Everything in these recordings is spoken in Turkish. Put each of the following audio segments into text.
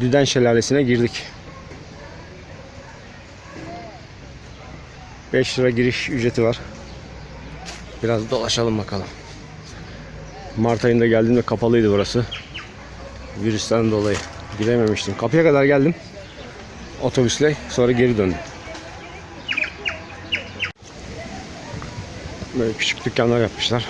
Düden Şelalesi'ne girdik. 5 lira giriş ücreti var. Biraz dolaşalım bakalım. Mart ayında geldiğimde kapalıydı burası. Virüsten dolayı girememiştim. Kapıya kadar geldim. Otobüsle sonra geri döndüm. Böyle küçük dükkanlar yapmışlar.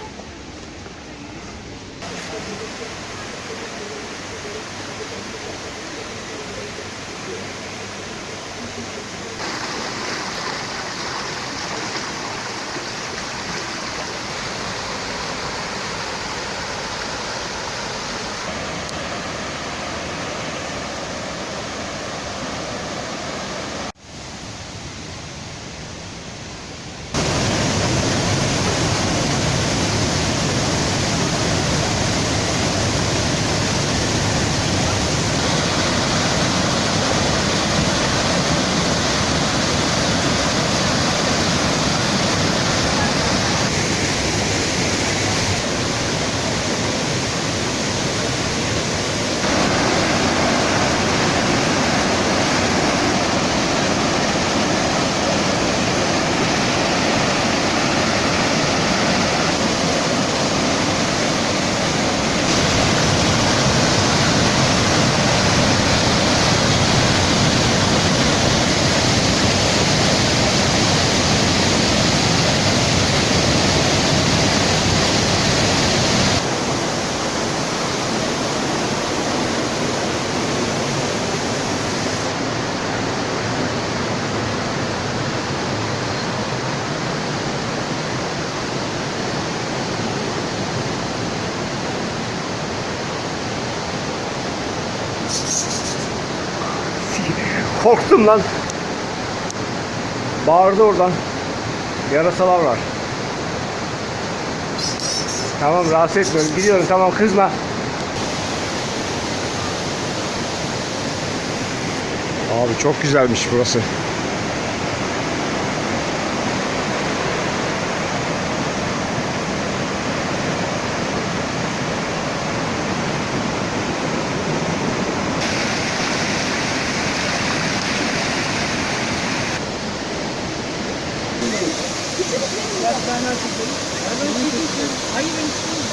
Korktum lan. Bağırdı oradan. Yarasalar var. Tamam rahatsız etmiyorum. Gidiyorum tamam kızma. Abi çok güzelmiş burası. Hayır ben istemiyorum.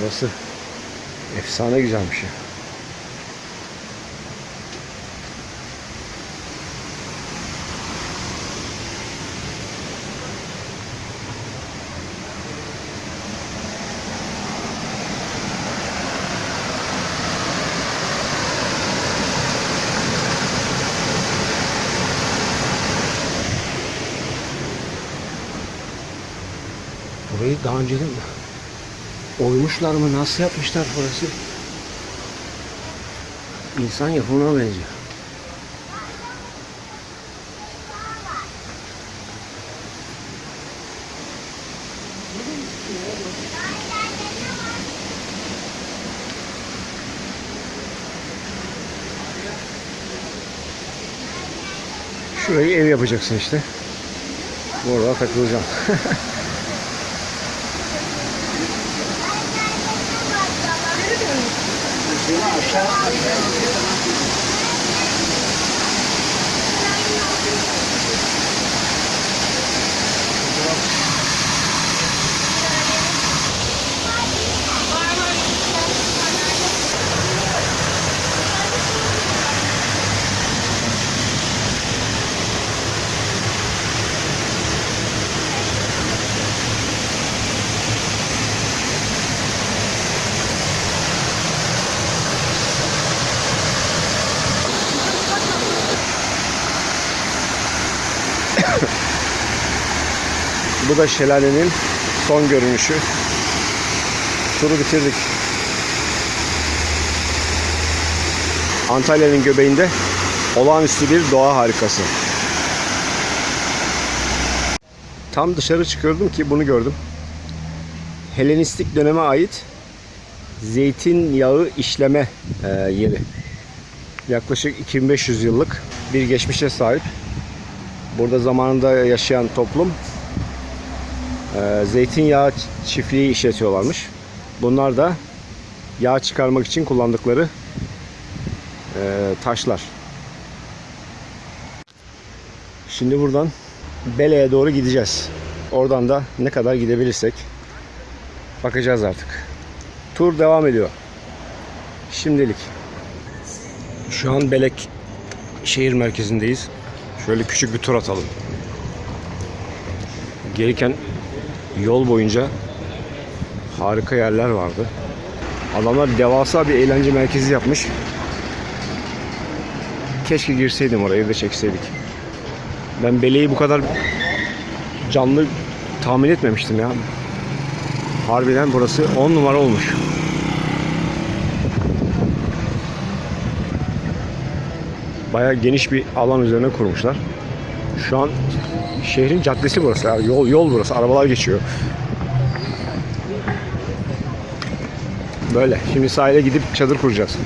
Burası efsane güzelmiş ya. Burayı daha önceden Oymuşlar mı? Nasıl yapmışlar burası? İnsan yapımına benziyor. Şurayı ev yapacaksın işte. Burada takılacağım. Yeah. Bu da şelalenin son görünüşü. Turu bitirdik. Antalya'nın göbeğinde olağanüstü bir doğa harikası. Tam dışarı çıkıyordum ki bunu gördüm. Helenistik döneme ait zeytinyağı işleme e, yeri. Yaklaşık 2500 yıllık bir geçmişe sahip. Burada zamanında yaşayan toplum e, zeytinyağı çiftliği işletiyorlarmış. Bunlar da yağ çıkarmak için kullandıkları e, taşlar. Şimdi buradan Bele'ye doğru gideceğiz. Oradan da ne kadar gidebilirsek bakacağız artık. Tur devam ediyor. Şimdilik. Şu an Belek şehir merkezindeyiz. Şöyle küçük bir tur atalım. Gelirken yol boyunca harika yerler vardı. Adamlar devasa bir eğlence merkezi yapmış. Keşke girseydim oraya da çekseydik. Ben Bele'yi bu kadar canlı tahmin etmemiştim ya. Harbiden burası 10 numara olmuş. Bayağı geniş bir alan üzerine kurmuşlar. Şu an şehrin caddesi burası. ya. Yol yol burası. Arabalar geçiyor. Böyle. Şimdi sahile gidip çadır kuracağız.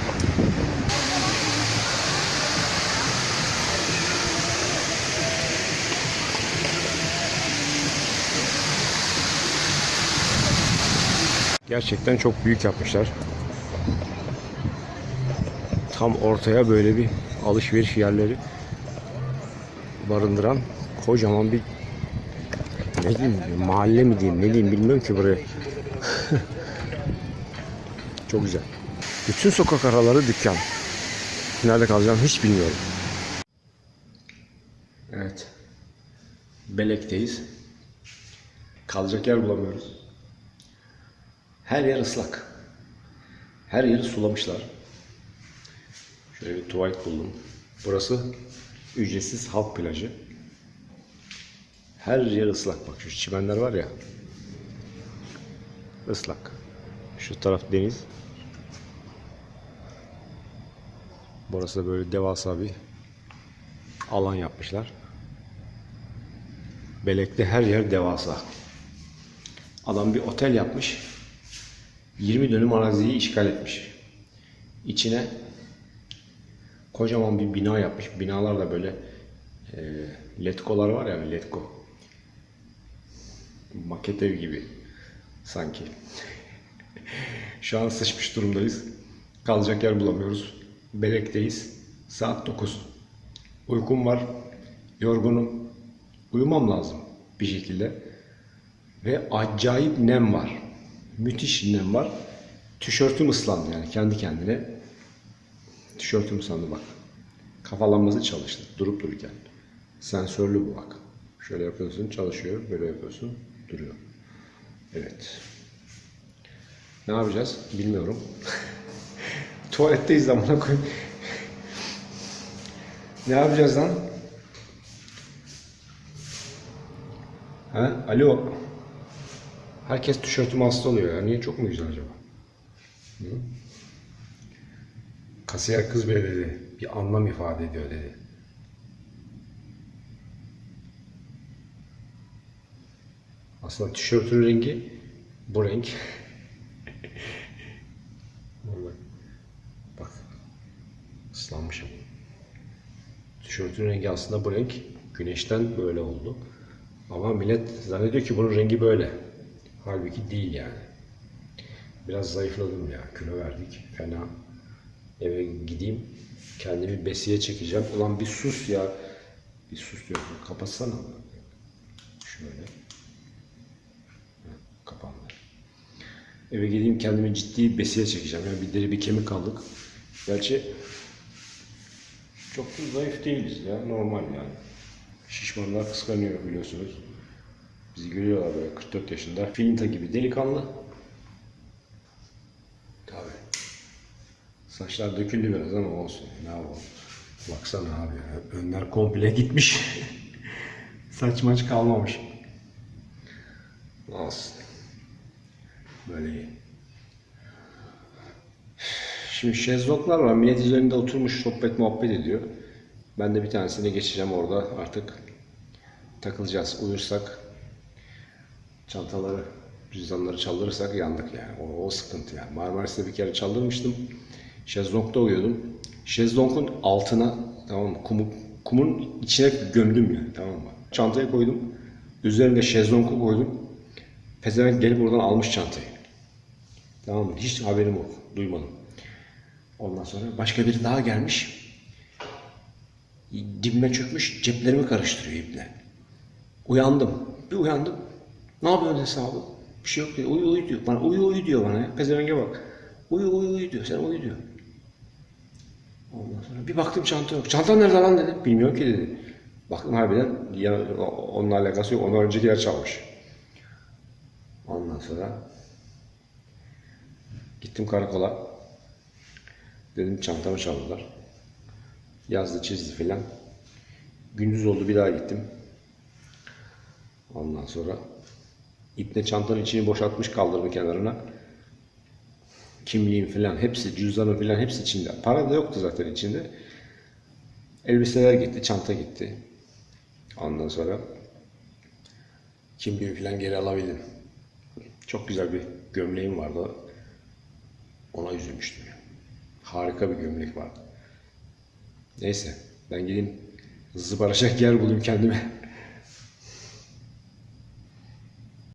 Gerçekten çok büyük yapmışlar. Tam ortaya böyle bir alışveriş yerleri barındıran kocaman bir ne diyeyim mahalle mi diyeyim ne diyeyim bilmiyorum ki burayı. çok güzel. Bütün sokak araları dükkan. Nerede kalacağım hiç bilmiyorum. Evet. Belek'teyiz. Kalacak yer bulamıyoruz. Her yer ıslak. Her yeri sulamışlar. Şöyle bir tuvalet buldum. Burası ücretsiz halk plajı. Her yer ıslak. Bak şu çimenler var ya. Islak. Şu taraf deniz. Burası da böyle devasa bir alan yapmışlar. Belek'te her yer devasa. Adam bir otel yapmış. 20 dönüm araziyi işgal etmiş. İçine kocaman bir bina yapmış. Binalar da böyle e, letkolar var ya letko. Maket ev gibi sanki. Şu an sıçmış durumdayız. Kalacak yer bulamıyoruz. Belek'teyiz. Saat 9. Uykum var. Yorgunum. Uyumam lazım bir şekilde. Ve acayip nem var. Müthiş nem var. Tişörtüm ıslandı yani kendi kendine. Tişörtüm ıslandı bak. Kafalanması çalıştı durup dururken. Sensörlü bu bak. Şöyle yapıyorsun çalışıyor. Böyle yapıyorsun duruyor. Evet. Ne yapacağız bilmiyorum. Tuvaletteyiz zamana koy. ne yapacağız lan? Ha? Alo. Herkes tişörtüme hasta oluyor ya. Niye çok mu güzel acaba? Hı? Kasiyer kız bile dedi. Bir anlam ifade ediyor dedi. Aslında tişörtün rengi bu renk. Vallahi. Bak. Islanmışım. Tişörtün rengi aslında bu renk. Güneşten böyle oldu. Ama millet zannediyor ki bunun rengi böyle. Halbuki değil yani. Biraz zayıfladım ya. Kilo verdik. Fena. Eve gideyim. Kendimi besiye çekeceğim. Ulan bir sus ya. Bir sus diyorum. Kapatsana. Şöyle. Kapandı. Eve gideyim kendimi ciddi besiye çekeceğim. Yani bir deri bir kemik kaldık. Gerçi çok da zayıf değiliz ya. Normal yani. Şişmanlar kıskanıyor biliyorsunuz. Bizi görüyorlar böyle 44 yaşında. Filinta gibi delikanlı. Saçlar döküldü biraz ama olsun. Ne yapalım. Baksana abi ya. Önler komple gitmiş. Saç maç kalmamış. Olsun. Böyle iyi. Şimdi şezlonglar var. Millet üzerinde oturmuş sohbet muhabbet ediyor. Ben de bir tanesini geçeceğim orada artık. Takılacağız. Uyursak çantaları, cüzdanları çaldırırsak yandık yani. O, o sıkıntı yani. Marmaris'te bir kere çaldırmıştım. Şezlong'da uyuyordum. Şezlong'un altına tamam mı? Kumu, kumun içine gömdüm yani tamam mı? Çantayı koydum. Üzerinde şezlong'u koydum. Pezevenk gelip oradan almış çantayı. Tamam mı? Hiç haberim yok. Duymadım. Ondan sonra başka biri daha gelmiş. Dibime çökmüş. Ceplerimi karıştırıyor iple. Uyandım. Bir uyandım. Ne yapıyorsun hesabı? Bir şey yok diyor. Uyu uyu diyor. Bana uyu uyu diyor bana. Pezevenge bak. Uyu uyu uyu diyor. Sen uyu diyor. Ondan sonra bir baktım çanta yok. Çantan nerede lan dedim. Bilmiyorum ki dedi. Baktım harbiden onunla alakası yok. Ondan öncekiler çalmış. Ondan sonra gittim karakola. Dedim çantamı çaldılar. Yazdı çizdi filan. Gündüz oldu bir daha gittim. Ondan sonra İpne çantanın içini boşaltmış kaldırımın kenarına. Kimliğim filan hepsi cüzdanım filan hepsi içinde. Para da yoktu zaten içinde. Elbiseler gitti, çanta gitti. Ondan sonra kimliğimi filan geri alabildim. Çok güzel bir gömleğim vardı. Ona üzülmüştüm. Harika bir gömlek vardı. Neyse ben gideyim zıbaracak yer bulayım kendime.